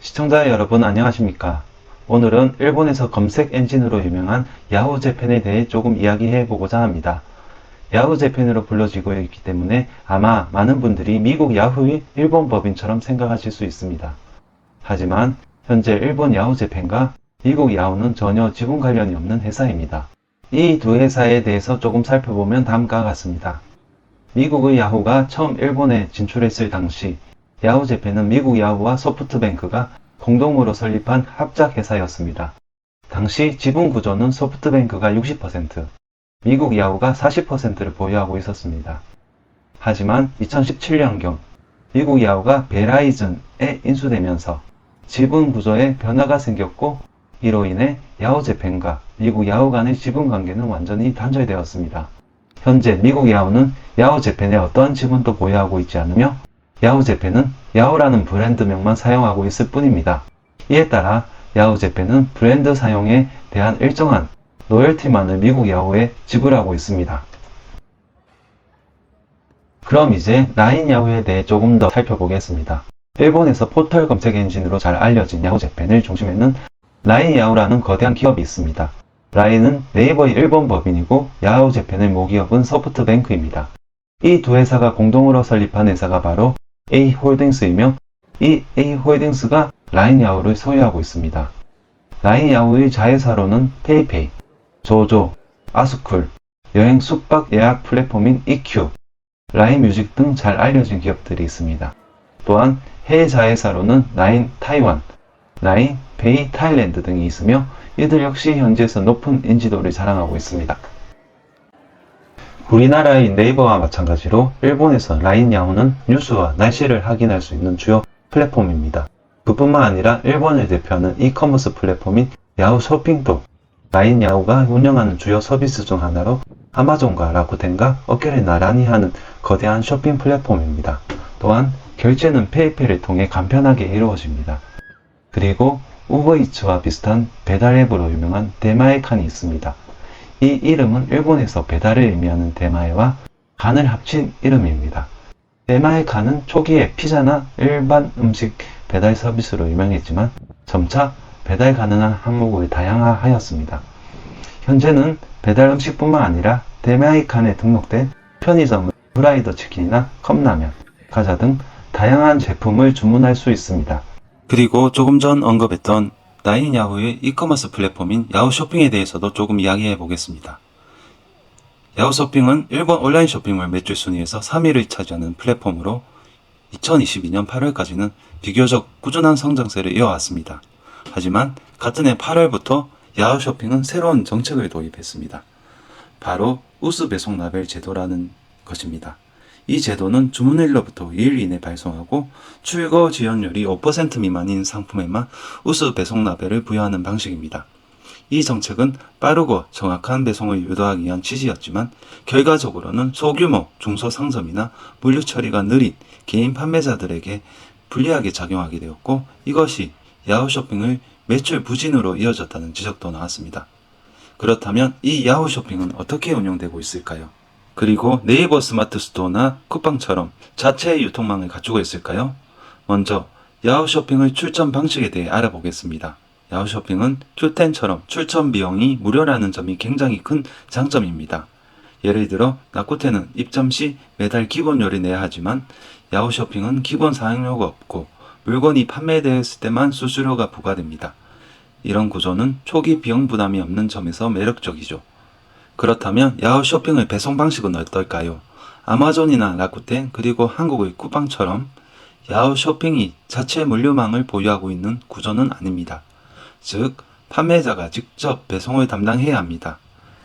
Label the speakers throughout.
Speaker 1: 시청자 여러분 안녕하십니까? 오늘은 일본에서 검색 엔진으로 유명한 야후 재팬에 대해 조금 이야기해 보고자 합니다. 야후 재팬으로 불러지고 있기 때문에 아마 많은 분들이 미국 야후의 일본 법인처럼 생각하실 수 있습니다. 하지만 현재 일본 야후 재팬과 미국 야후는 전혀 지분 관련이 없는 회사입니다. 이 두 회사에 대해서 조금 살펴보면 다음과 같습니다. 미국의 야후가 처음 일본에 진출했을 당시 야후 재팬은 미국 야후와 소프트뱅크가 공동으로 설립한 합작 회사였습니다. 당시 지분 구조는 소프트뱅크가 60%, 미국 야후가 40%를 보유하고 있었습니다. 하지만 2017년경 미국 야후가 베라이즌에 인수되면서 지분 구조에 변화가 생겼고 이로 인해 야후 재팬과 미국 야후 간의 지분 관계는 완전히 단절되었습니다. 현재 미국 야후는 야후 재팬의 어떠한 지분도 보유하고 있지 않으며 야후 재팬은 야후라는 브랜드명만 사용하고 있을 뿐입니다. 이에 따라 야후 재팬은 브랜드 사용에 대한 일정한 로열티만을 미국 야후에 지불하고 있습니다. 그럼 이제 라인 야후에 대해 조금 더 살펴보겠습니다. 일본에서 포털 검색 엔진으로 잘 알려진 야후 재팬을 중심에는 라인 야후라는 거대한 기업이 있습니다. 라인은 네이버의 일본 법인이고 야후 재팬의 모기업은 소프트뱅크입니다. 이 두 회사가 공동으로 설립한 회사가 바로 A홀딩스이며 이 A홀딩스가 라인 야후를 소유하고 있습니다. 라인 야후의 자회사로는 페이페이, 조조, 아스쿨, 여행 숙박 예약 플랫폼인 EQ, 라인 뮤직 등 잘 알려진 기업들이 있습니다. 또한 해외 자회사로는 라인 타이완, 라인 베이 타일랜드 등이 있으며 이들 역시 현지에서 높은 인지도를 자랑하고 있습니다. 우리나라의 네이버와 마찬가지로 일본에서 라인 야후는 뉴스와 날씨를 확인할 수 있는 주요 플랫폼입니다. 그뿐만 아니라 일본을 대표하는 이커머스 플랫폼인 야후 쇼핑도 라인 야후가 운영하는 주요 서비스 중 하나로 아마존과 라쿠텐과 어깨를 나란히 하는 거대한 쇼핑 플랫폼입니다. 또한 결제는 페이페이를 통해 간편하게 이루어집니다. 그리고 우버이츠와 비슷한 배달 앱으로 유명한 데마에칸이 있습니다. 이 이름은 일본에서 배달을 의미하는 데마에와 간을 합친 이름입니다. 데마에칸은 초기에 피자나 일반 음식 배달 서비스로 유명했지만 점차 배달 가능한 항목을 다양화하였습니다. 현재는 배달 음식뿐만 아니라 데마에칸에 등록된 편의점 프라이드 치킨이나 컵라면, 과자 등 다양한 제품을 주문할 수 있습니다. 그리고 조금 전 언급했던 라인 야후의 이커머스 플랫폼인 야후 쇼핑에 대해서도 조금 이야기해 보겠습니다. 야후 쇼핑은 일본 온라인 쇼핑몰 매출 순위에서 3위를 차지하는 플랫폼으로 2022년 8월까지는 비교적 꾸준한 성장세를 이어왔습니다. 하지만 같은 해 8월부터 야후 쇼핑은 새로운 정책을 도입했습니다. 바로 우수 배송 라벨 제도라는 것입니다. 이 제도는 주문일로부터 2일 이내 발송하고 출고 지연율이 5% 미만인 상품에만 우수 배송 라벨을 부여하는 방식입니다. 이 정책은 빠르고 정확한 배송을 유도하기 위한 취지였지만 결과적으로는 소규모 중소 상점이나 물류 처리가 느린 개인 판매자들에게 불리하게 작용하게 되었고 이것이 야후 쇼핑을 매출 부진으로 이어졌다는 지적도 나왔습니다. 그렇다면 이 야후 쇼핑은 어떻게 운영되고 있을까요? 그리고 네이버 스마트 스토어나 쿠팡처럼 자체 유통망을 갖추고 있을까요? 먼저 야후 쇼핑의 출점 방식에 대해 알아보겠습니다. 야후 쇼핑은 큐텐처럼 출점 비용이 무료라는 점이 굉장히 큰 장점입니다. 예를 들어 라쿠텐은 입점 시 매달 기본료를 내야 하지만 야후 쇼핑은 기본 사용료가 없고 물건이 판매되었을 때만 수수료가 부과됩니다. 이런 구조는 초기 비용 부담이 없는 점에서 매력적이죠. 그렇다면 야후 쇼핑의 배송 방식은 어떨까요? 아마존이나 라쿠텐 그리고 한국의 쿠팡처럼 야후 쇼핑이 자체 물류망을 보유하고 있는 구조는 아닙니다. 즉, 판매자가 직접 배송을 담당해야 합니다.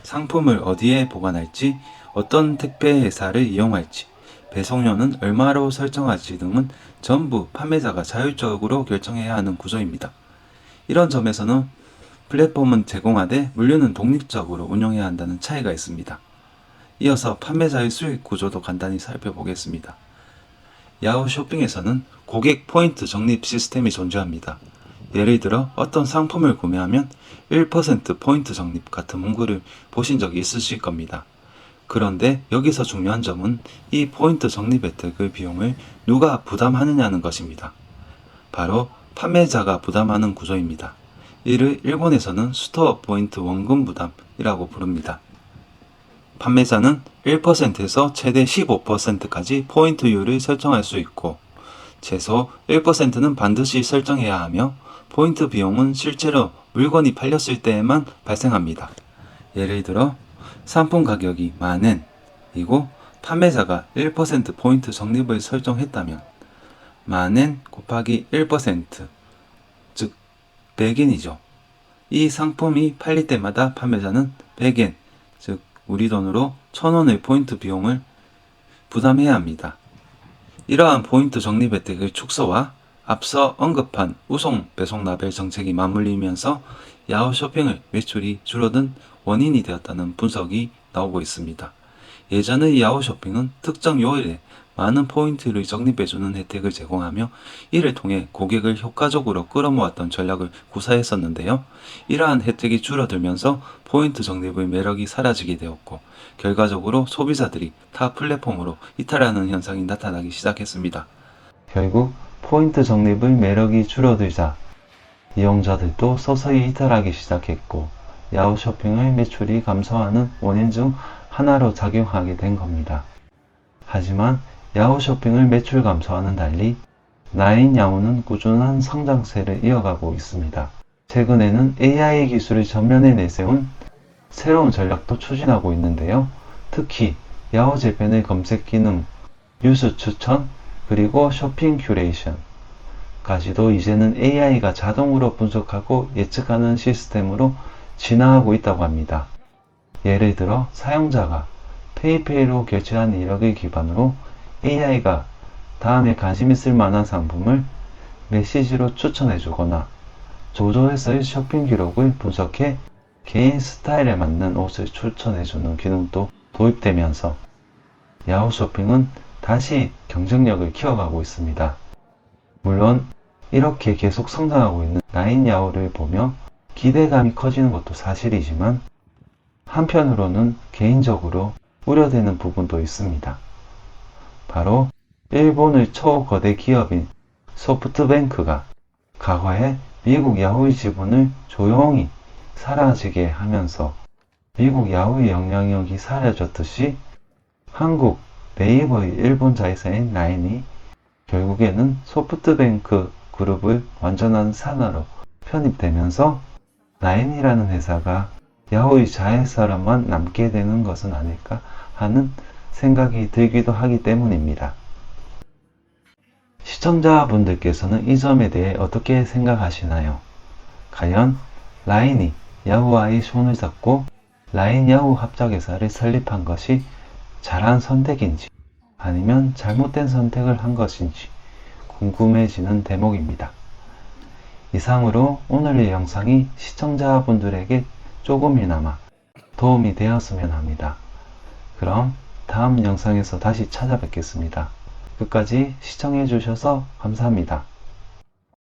Speaker 1: 상품을 어디에 보관할지, 어떤 택배 회사를 이용할지, 배송료는 얼마로 설정할지 등은 전부 판매자가 자율적으로 결정해야 하는 구조입니다. 이런 점에서는 플랫폼은 제공하되 물류는 독립적으로 운영해야 한다는 차이가 있습니다. 이어서 판매자의 수익 구조도 간단히 살펴보겠습니다. 야후 쇼핑에서는 고객 포인트 적립 시스템이 존재합니다. 예를 들어 어떤 상품을 구매하면 1% 포인트 적립 같은 문구를 보신 적이 있으실 겁니다. 그런데 여기서 중요한 점은 이 포인트 적립 혜택의 비용을 누가 부담하느냐는 것입니다. 바로 판매자가 부담하는 구조입니다. 이를 일본에서는 스토어 포인트 원금 부담이라고 부릅니다. 판매자는 1%에서 최대 15%까지 포인트율을 설정할 수 있고 최소 1%는 반드시 설정해야 하며 포인트 비용은 실제로 물건이 팔렸을 때에만 발생합니다. 예를 들어 상품 가격이 만엔 이고 판매자가 1% 포인트 적립을 설정했다면 만엔 곱하기 1%, 즉 100엔이죠. 이 상품이 팔릴 때마다 판매자는 100엔, 즉 우리 돈으로 1000원의 포인트 비용을 부담해야 합니다. 이러한 포인트 적립 혜택의 축소와 앞서 언급한 우송 배송 라벨 정책이 맞물리면서 야후 쇼핑의 매출이 줄어든 원인이 되었다는 분석이 나오고 있습니다. 예전의 야후 쇼핑은 특정 요일에 많은 포인트를 적립해주는 혜택을 제공하며 이를 통해 고객을 효과적으로 끌어모았던 전략을 구사했었는데요. 이러한 혜택이 줄어들면서 포인트 적립의 매력이 사라지게 되었고 결과적으로 소비자들이 타 플랫폼으로 이탈하는 현상이 나타나기 시작했습니다. 결국 포인트 적립의 매력이 줄어들자 이용자들도 서서히 이탈하기 시작했고 야후 쇼핑의 매출이 감소하는 원인 중 하나로 작용하게 된 겁니다. 하지만 야후 쇼핑의 매출 감소와는 달리 나인 야후는 꾸준한 성장세를 이어가고 있습니다. 최근에는 AI 기술을 전면에 내세운 새로운 전략도 추진하고 있는데요. 특히 야후 재팬의 검색 기능, 뉴스 추천, 그리고 쇼핑 큐레이션 까지도 이제는 AI가 자동으로 분석하고 예측하는 시스템으로 진화하고 있다고 합니다. 예를 들어 사용자가 페이페이로 결제한 이력을 기반으로 AI가 다음에 관심 있을 만한 상품을 메시지로 추천해 주거나 조조에서의 쇼핑 기록을 분석해 개인 스타일에 맞는 옷을 추천해 주는 기능도 도입되면서 야후 쇼핑은 다시 경쟁력을 키워가고 있습니다. 물론 이렇게 계속 성장하고 있는 라인 야후를 보며 기대감이 커지는 것도 사실이지만 한편으로는 개인적으로 우려되는 부분도 있습니다. 바로 일본의 초거대 기업인 소프트뱅크가 과거에 미국 야후의 지분을 조용히 사라지게 하면서 미국 야후의 영향력이 사라졌듯이 한국 네이버의 일본 자회사인 라인이 결국에는 소프트뱅크 그룹을 완전한 산하로 편입되면서 라인이라는 회사가 야후의 자회사로만 남게 되는 것은 아닐까 하는 생각이 들기도 하기 때문입니다. 시청자분들께서는 이 점에 대해 어떻게 생각하시나요? 과연 라인이 야후와의 손을 잡고 라인 야후 합작회사를 설립한 것이 잘한 선택인지 아니면 잘못된 선택을 한 것인지 궁금해지는 대목입니다. 이상으로 오늘의 영상이 시청자분들에게 조금이나마 도움이 되었으면 합니다. 그럼 다음 영상에서 다시 찾아뵙겠습니다. 끝까지 시청해주셔서 감사합니다.